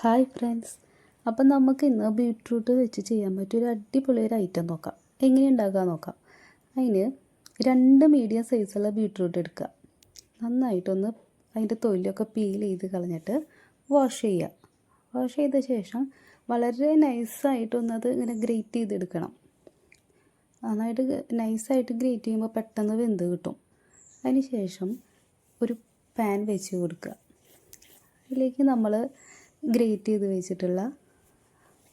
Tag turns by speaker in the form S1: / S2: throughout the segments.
S1: Hi friends അപ്പം നമുക്ക് ഇന്ന് ബീട്രൂട്ട് വെച്ച് ചെയ്യാൻ പറ്റിയ ഒരു അടിപൊളി ഒരു ഐറ്റം നോക്കാം. എങ്ങനെ ഉണ്ടാക്കുക നോക്കാം. അതിന് രണ്ട് മീഡിയം സൈസുള്ള ബീട്രൂട്ട് എടുക്കുക. നന്നായിട്ടൊന്ന് അതിന്റെ തൊലിയൊക്കെ പീൽ ചെയ്ത് കളഞ്ഞിട്ട് വാഷ് ചെയ്യുക. വാഷ് ചെയ്ത ശേഷം വളരെ നൈസായിട്ടൊന്ന് അത് ഇങ്ങനെ ഗ്രേറ്റ് ചെയ്തെടുക്കണം. നന്നായിട്ട് നൈസായിട്ട് ഗ്രേറ്റ് ചെയ്യുമ്പോൾ പെട്ടെന്ന് വെന്ത് കിട്ടും. അതിന് ശേഷം ഒരു പാൻ വെച്ച് കൊടുക്കുക. അതിലേക്ക് നമ്മൾ ഗ്രേറ്റ് ചെയ്ത് വെച്ചിട്ടുള്ള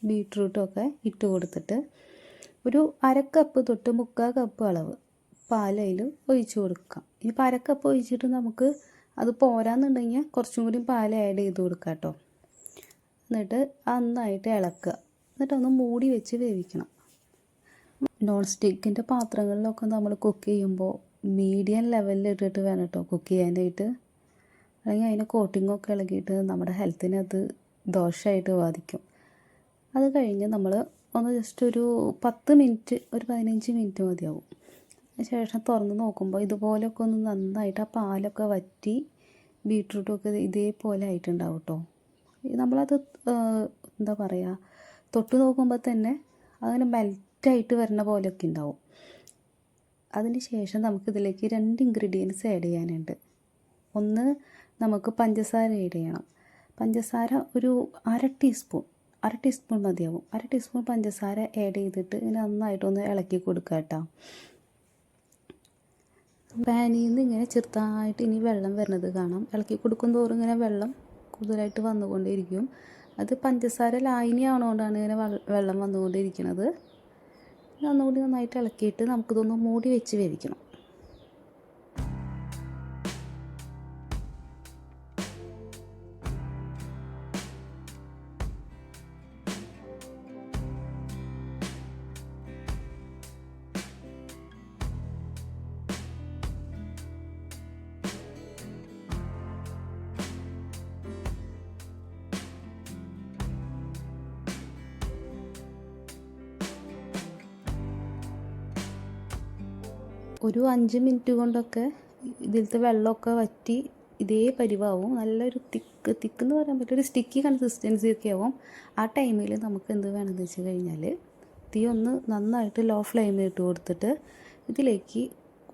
S1: ബീട്രൂട്ടൊക്കെ ഇട്ട് കൊടുത്തിട്ട് ഒരു അര കപ്പ് തൊട്ട് മുക്കാൽ കപ്പ് അളവ് അതിൽ ഒഴിച്ച് കൊടുക്കാം. ഇനിയിപ്പോൾ അര കപ്പ് ഒഴിച്ചിട്ട് നമുക്ക് അത് പോരാന്നുണ്ടെങ്കിൽ കുറച്ചും കൂടി പാൽ ആഡ് ചെയ്ത് കൊടുക്കാം കേട്ടോ. എന്നിട്ട് നന്നായിട്ട് ഇളക്കുക. എന്നിട്ട് ഒന്ന് മൂടി വെച്ച് വേവിക്കണം. നോൺ സ്റ്റിക്കിന്റെ പാത്രങ്ങളിലൊക്കെ നമ്മൾ കുക്ക് ചെയ്യുമ്പോൾ മീഡിയം ലെവലിൽ ഇട്ടിട്ട് വേണം കേട്ടോ കുക്ക് ചെയ്യാനായിട്ട്. അല്ലെങ്കിൽ അതിന് കോട്ടിങ്ങൊക്കെ ഇളകിയിട്ട് നമ്മുടെ ഹെൽത്തിനെ അത് ദോഷമായിട്ട് ബാധിക്കും. അത് കഴിഞ്ഞ് നമ്മൾ ഒന്ന് ജസ്റ്റ് ഒരു പത്ത് മിനിറ്റ് ഒരു പതിനഞ്ച് മിനിറ്റ് മതിയാവും. ശേഷം തുറന്ന് നോക്കുമ്പോൾ ഇതുപോലെയൊക്കെ ഒന്ന് നന്നായിട്ട് ആ പാലൊക്കെ വറ്റി ബീട്രൂട്ടൊക്കെ ഇതേപോലെ ആയിട്ടുണ്ടാവും കേട്ടോ നമ്മളത് എന്താ പറയുക തൊട്ട് നോക്കുമ്പോൾ തന്നെ അതിങ്ങനെ മെൽറ്റായിട്ട് വരുന്ന പോലെയൊക്കെ ഉണ്ടാവും. അതിന് ശേഷം നമുക്കിതിലേക്ക് രണ്ട് ഇൻഗ്രീഡിയൻസ് ആഡ് ചെയ്യാനുണ്ട്. ഒന്ന് നമുക്ക് പഞ്ചസാര ആഡ് ചെയ്യണം. പഞ്ചസാര ഒരു അര ടീസ്പൂൺ അര ടീസ്പൂൺ മതിയാവും. അര ടീസ്പൂൺ പഞ്ചസാര ആഡ് ചെയ്തിട്ട് ഇങ്ങനെ നന്നായിട്ടൊന്ന് ഇളക്കി കൊടുക്കുക കേട്ടോ പാനിൽ നിന്ന് ഇങ്ങനെ ചെറുതായിട്ട് ഇനി വെള്ളം വരുന്നത് കാണാം. ഇളക്കി കൊടുക്കും തോറും ഇങ്ങനെ വെള്ളം കൂടുതലായിട്ട് വന്നുകൊണ്ടിരിക്കും അത് പഞ്ചസാര ലായനി ആവണോണ്ടാണ് ഇങ്ങനെ വെള്ളം വന്നുകൊണ്ടിരിക്കുന്നത് ഒന്നുകൂടി നന്നായിട്ട് ഇളക്കിയിട്ട് നമുക്കിതൊന്ന് മൂടി വെച്ച് വേവിക്കണം. ഒരു അഞ്ച് മിനിറ്റ് കൊണ്ടൊക്കെ ഇതിലത്തെ വെള്ളമൊക്കെ വറ്റി ഇതേ പരിവാവും. നല്ലൊരു തിക്ക് തിക്ക് എന്ന് പറയാൻ പറ്റും ഒരു സ്റ്റിക്കി കൺസിസ്റ്റൻസി ഒക്കെ ആവും. ആ ടൈമിൽ നമുക്ക് എന്ത് വേണമെന്ന് വെച്ച് കഴിഞ്ഞാൽ തീ ഒന്ന് നന്നായിട്ട് ലോ ഫ്ലെയിമിൽ ഇട്ട് കൊടുത്തിട്ട് ഇതിലേക്ക്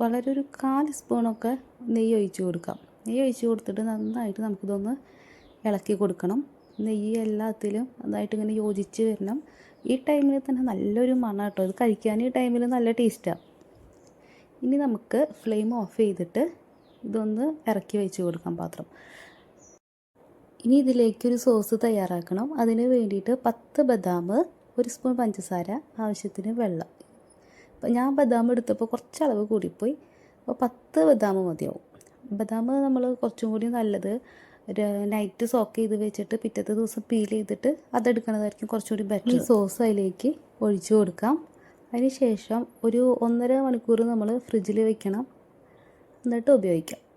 S1: വളരെ ഒരു കാൽ സ്പൂണൊക്കെ നെയ്യ് ഒഴിച്ച് കൊടുക്കാം. നെയ്യ് ഒഴിച്ച് കൊടുത്തിട്ട് നന്നായിട്ട് നമുക്കിതൊന്ന് ഇളക്കി കൊടുക്കണം. നെയ്യ് എല്ലാത്തിലും നന്നായിട്ട് ഇങ്ങനെ യോജിച്ച് വരണം. ഈ ടൈമിൽ തന്നെ നല്ലൊരു മണം കേട്ടോ ഇത് കഴിക്കാൻ ഈ ടൈമിൽ നല്ല ടേസ്റ്റാണ് ഇനി നമുക്ക് ഫ്ലെയിം ഓഫ് ചെയ്തിട്ട് ഇതൊന്ന് ഇറക്കി വെച്ച് കൊടുക്കാം പാത്രം. ഇനി ഇതിലേക്കൊരു സോസ് തയ്യാറാക്കണം. അതിന് വേണ്ടിയിട്ട് പത്ത് ബദാം ഒരു സ്പൂൺ പഞ്ചസാര ആവശ്യത്തിന് വെള്ളം. ഞാൻ ബദാം എടുത്തപ്പോൾ കുറച്ച് അളവ് കൂടിപ്പോയി. അപ്പോൾ പത്ത് ബദാം മതിയാവും. ബദാം നമ്മൾ കുറച്ചും കൂടി നല്ലത് ഒരു നൈറ്റ് സോക്ക് ചെയ്ത് വെച്ചിട്ട് പിറ്റത്തെ ദിവസം പീൽ ചെയ്തിട്ട് അതെടുക്കണതായിരിക്കും കുറച്ചുകൂടി ബെറ്റർ. സോസ് അതിലേക്ക് ഒഴിച്ചു കൊടുക്കാം. അതിന് ശേഷം ഒരു ഒന്നര മണിക്കൂർ നമ്മൾ ഫ്രിഡ്ജിൽ വെക്കണം. എന്നിട്ട് ഉപയോഗിക്കാം.